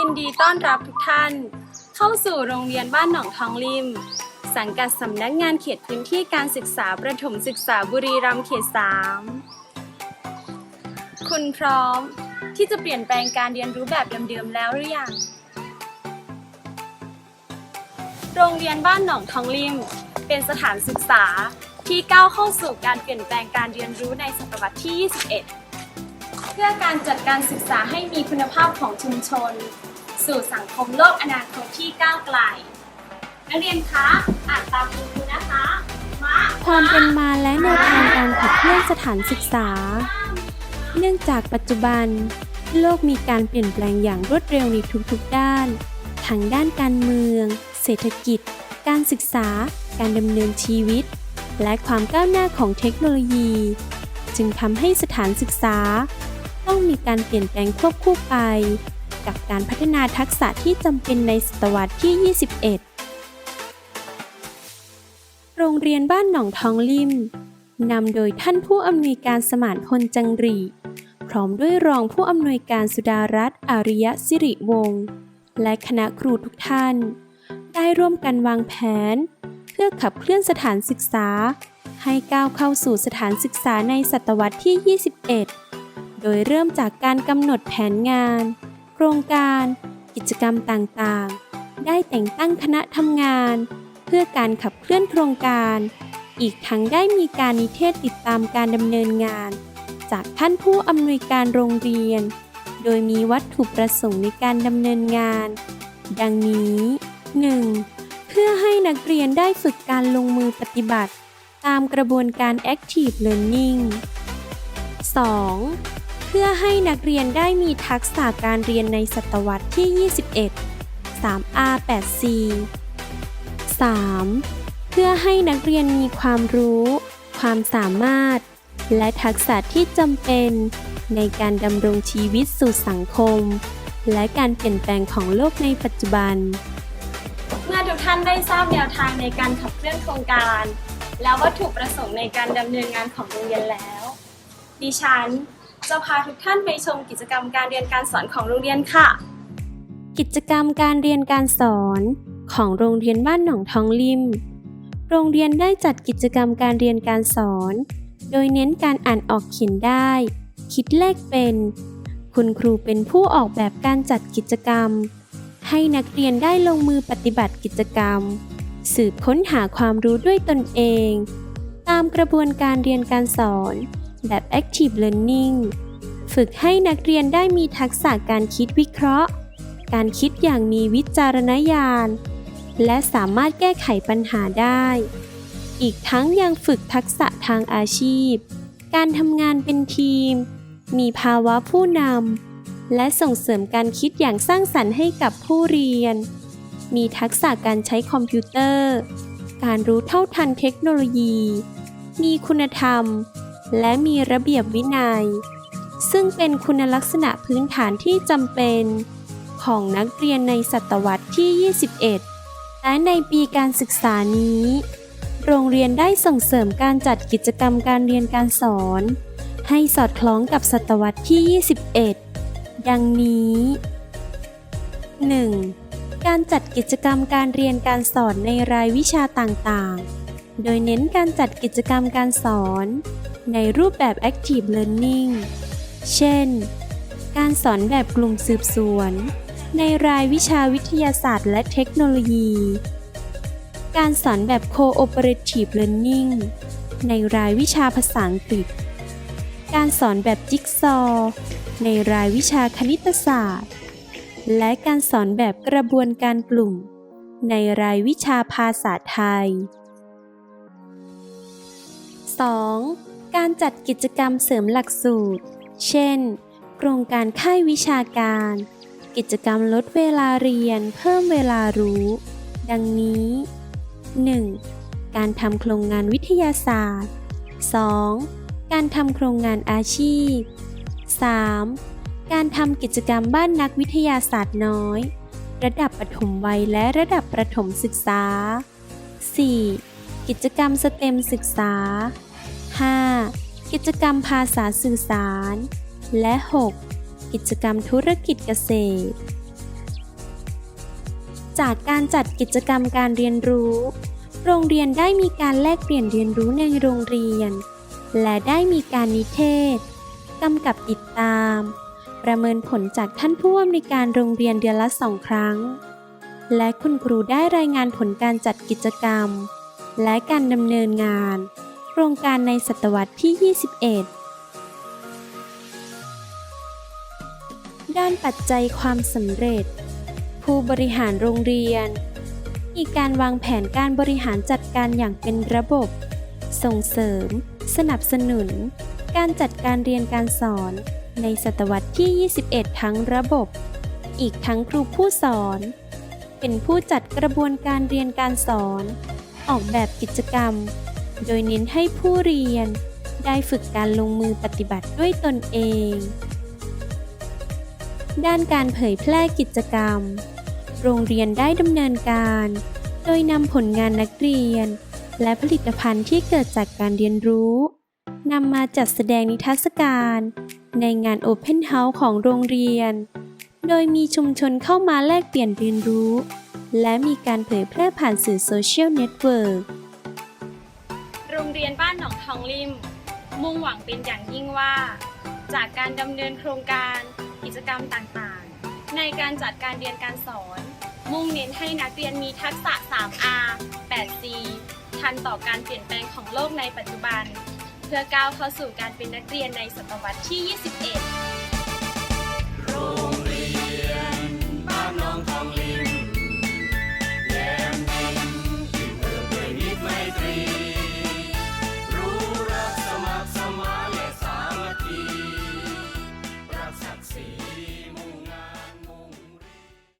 ยินดีต้อนรับทุกท่าน เข้าสู่โรงเรียนบ้านหนองทองริม สังกัดสำนักงานเขตพื้นที่การศึกษาประถมศึกษาบุรีรัมย์เขต 3 คุณพร้อมที่จะเปลี่ยนแปลงการเรียนรู้แบบเดิมๆแล้วหรือยัง โรงเรียนบ้านหนองทองริม เป็นสถานศึกษาที่ก้าวเข้าสู่การเปลี่ยนแปลงการเรียนรู้ในศตวรรษที่ 21 เพื่อการจัดการศึกษาให้มีคุณภาพของชุมชน สู่สังคมโลกอนาคตที่ก้าวไกล นักเรียนคะอ่านตามคุณครูนะคะมาความเป็นมาและแนวทางการขับเคลื่อนสถานศึกษา เนื่องจากปัจจุบัน โลกมีการเปลี่ยนแปลงอย่างรวดเร็วในทุกๆด้าน ทั้งด้านการเมือง เศรษฐกิจ การศึกษา การดำเนินชีวิต และความก้าวหน้าของเทคโนโลยี จึงทำให้สถานศึกษา ต้องมีการเปลี่ยนแปลงควบคู่ไป กับการพัฒนาทักษะที่จำเป็นในศตวรรษที่ 21 โรงเรียนบ้านหนองทองลิมนำโดยท่านผู้อำนวยการสมานพลจังรี พร้อมด้วยรองผู้อำนวยการสุดารัตน์อาริยะสิริวงศ์และคณะครูทุกท่าน ได้ร่วมกันวางแผน เพื่อขับเคลื่อนสถานศึกษา ให้ก้าวเข้าสู่สถานศึกษาในศตวรรษที่ 21 โดยเริ่มจากการกำหนดแผนงาน รงการ กิจกรรมต่างๆ ได้แต่งตั้งคณะทำงาน เพื่อการขับเคลื่อนโครงการ อีกทั้งได้มีการนิเทศติดตามการดำเนินงาน จากท่านผู้อำนวยการโรงเรียน โดยมีวัตถุประสงค์ในการดำเนินงาน ดังนี้ 1. เพื่อให้นักเรียนได้ฝึกการลงมือปฏิบัติ ตามกระบวนการ Active Learning 2. เพื่อให้นักเรียนได้มีทักษะการเรียนในศตวรรษที่ 21 3R 8C 3. เพื่อให้นักเรียนมีความรู้ ความสามารถ และทักษะที่จำเป็นในการดำรงชีวิตสู่สังคม และการเปลี่ยนแปลงของโลกในปัจจุบัน เมื่อทุกท่านได้ทราบแนวทางในการขับเคลื่อนโครงการ และวัตถุประสงค์ในการดำเนินงานของโรงเรียนแล้ว ดิฉัน จะพาทุกท่านไปชมกิจกรรมการเรียนการสอนของโรงเรียนค่ะ กิจกรรมการเรียนการสอนของโรงเรียนบ้านหนองทองลิม โรงเรียนได้จัดกิจกรรมการเรียนการสอน โดยเน้นการอ่านออกเขียนได้ คิดเลขเป็น คุณครูเป็นผู้ออกแบบการจัดกิจกรรม ให้นักเรียนได้ลงมือปฏิบัติกิจกรรม สืบค้นหาความรู้ด้วยตนเอง ตามกระบวนการเรียนการสอน แบบ Active Learning ฝึกให้นักเรียนได้มีทักษะการคิดวิเคราะห์ การคิดอย่างมีวิจารณญาณ และสามารถแก้ไขปัญหาได้ อีกทั้งยังฝึกทักษะทางอาชีพ การทำงานเป็นทีม มีภาวะผู้นำ และส่งเสริมการคิดอย่างสร้างสรรค์ให้กับผู้เรียน มีทักษะการใช้คอมพิวเตอร์ การรู้เท่าทันเทคโนโลยี มีคุณธรรม และมีระเบียบวินัย ซึ่งเป็นคุณลักษณะพื้นฐานที่จำเป็น ของนักเรียนในศตวรรษที่ 21 และในปีการศึกษานี้ โรงเรียนได้ส่งเสริมการจัดกิจกรรมการเรียนการสอน ให้สอดคล้องกับศตวรรษที่ 21 ดังนี้ 1. การจัดกิจกรรมการเรียนการสอนในรายวิชาต่างๆ โดยเน้นการจัดกิจกรรมการสอน ในรูปแบบ Active Learning เช่น การสอนแบบกลุ่มสืบสวน ในรายวิชาวิทยาศาสตร์และเทคโนโลยี การสอนแบบ Cooperative Learning ในรายวิชาภาษาอังกฤษ การสอนแบบจิ๊กซอว์ในรายวิชาคณิตศาสตร์ และการสอนแบบกระบวนการกลุ่ม ในรายวิชาภาษาไทย 2. การจัดกิจกรรมเสริมหลักสูตร เช่น โครงการค่ายวิชาการ กิจกรรมลดเวลาเรียนเพิ่มเวลารู้ ดังนี้ 1. การทำโครงงานวิทยาศาสตร์ 2. การทำโครงงานอาชีพ 3. การทำกิจกรรมบ้านนักวิทยาศาสตร์น้อย ระดับปฐมวัยและระดับประถมศึกษา 4. กิจกรรมสเต็มศึกษา 5. กิจกรรมภาษาสื่อสาร และ 6. กิจกรรมธุรกิจเกษตร จากการจัดกิจกรรมการเรียนรู้ โรงเรียนได้มีการแลกเปลี่ยนเรียนรู้ในโรงเรียน และได้มีการนิเทศกำกับติดตาม ประเมินผลจากท่านผู้อำนวยการโรงเรียนเดือนละสองครั้ง และคุณครูได้รายงานผลการจัดกิจกรรม และการดำเนินงาน โครงการในศตวรรษที่ 21 ด้านปัจจัยความสำเร็จ ผู้บริหารโรงเรียน มีการวางแผนการบริหารจัดการอย่างเป็นระบบ ส่งเสริม สนับสนุน การจัดการเรียนการสอนในศตวรรษที่ 21 ทั้งระบบ อีกทั้งครูผู้สอน เป็นผู้จัดกระบวนการเรียนการสอน ออกแบบกิจกรรม โดยเน้นให้ผู้เรียน ได้ฝึกการลงมือปฏิบัติด้วยตนเอง ด้านการเผยแพร่กิจกรรม โรงเรียนได้ดำเนินการ โดยนำผลงานนักเรียน และผลิตภัณฑ์ที่เกิดจากการเรียนรู้นำมาจัดแสดงนิทรรศการ ในงาน Open House ของโรงเรียน โดยมีชุมชนเข้ามาแลกเปลี่ยนเรียนรู้ และมีการเผยแพร่ผ่านสื่อโซเชียลเน็ตเวิร์กโรงเรียนบ้านหนองทองริม มุ่งหวังเป็นอย่างยิ่งว่า จากการดำเนินโครงการกิจกรรมต่างๆ ในการจัดการเรียนการสอน มุ่งเน้นให้นักเรียนมีทักษะ 3R 8C ทันต่อการเปลี่ยนแปลงของโลกในปัจจุบัน เพื่อก้าวเข้าสู่การเป็นนักเรียนในศตวรรษที่ 21